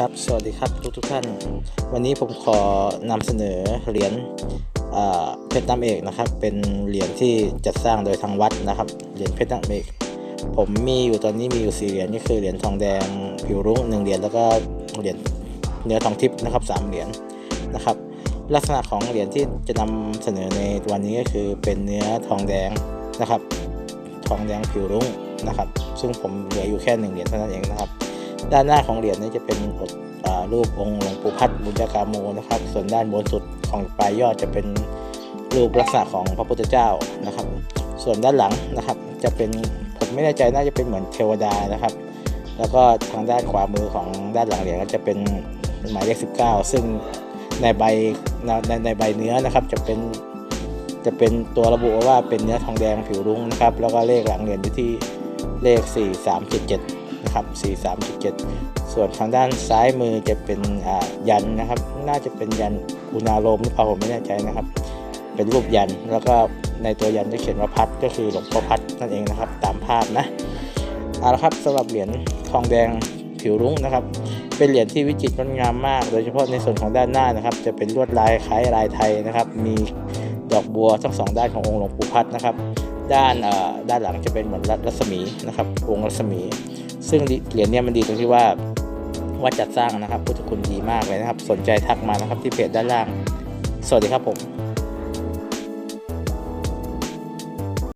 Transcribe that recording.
ครับ สวัสดีครับทุกทุกท่าน วันนี้ผมขอนำเสนอเหรียญเพชรน้ำเอกนะครับ เป็นเหรียญที่จัดสร้างโดยทางวัดนะครับ เหรียญเพชรน้ำเอก ผมมีอยู่ตอนนี้มีอยู่สี่เหรียญนี่คือเหรียญทองแดงผิวรุ้งหนึ่งเหรียญแล้วก็เหรียญเนื้อทองทิพย์นะครับสามเหรียญนะครับ ลักษณะของเหรียญที่จะนำเสนอในวันนี้ก็คือเป็นเนื้อทองแดงนะครับ ทองแดงผิวรุ้งนะครับ ซึ่งผมเหลืออยู่แค่หนึ่งเหรียญเท่านั้นเองนะครับ ด้านหน้าของเหรียญนี้จะเป็นอ่ารูปองค์หลวงปู่พัดบุญญากาโมนะครับ ส่วนด้านบนสุดของปลายยอดจะเป็นรูปลักษณะของพระพุทธเจ้านะครับ ส่วนด้านหลังนะครับ จะเป็นผมไม่แน่ใจน่าจะเป็นเหมือนเทวดานะครับ แล้วก็ทางด้านขวามือของด้านหลังเหรียญก็จะเป็นหมายเลข 19 ซึ่งในใบในในในใบเนื้อนะครับจะเป็นจะเป็นตัวระบุว่าเป็นเนื้อทองแดงผิวรุ้งนะครับ แล้วก็เลขหลังเหรียญอยู่ที่เลข 4377 นะครับ43.7 ส่วนทางด้านซ้ายมือจะเป็นยันนะครับ น่าจะเป็นยันอุณาโลมหรือเปล่าผมไม่แน่ใจนะครับ เป็นรูปยันแล้วก็ในตัวยันจะเขียนว่าพัดก็คือหลวงพ่อพัดนั่นเองนะครับ ตามภาพนะเอาละครับสำหรับเหรียญทองแดงผิวรุ้งนะครับ เป็นเหรียญที่วิจิตรงดงามมาก โดยเฉพาะในส่วนของด้านหน้านะครับ จะเป็นลวดลายคล้ายลายไทยนะครับ มีดอกบัวทั้งสองด้านขององค์หลวงปู่พัดนะครับ ด้านด้านหลังจะเป็นเหมือนรัศมีนะครับ องค์รัศมี ซึ่งเหรียญเนี้มันดีตรงที่ว่าวัดจัดสร้างนะครับพุทธคุณดีมากเลยนะครับ สนใจทักมานะครับที่เพจด้านล่าง สวัสดีครับผม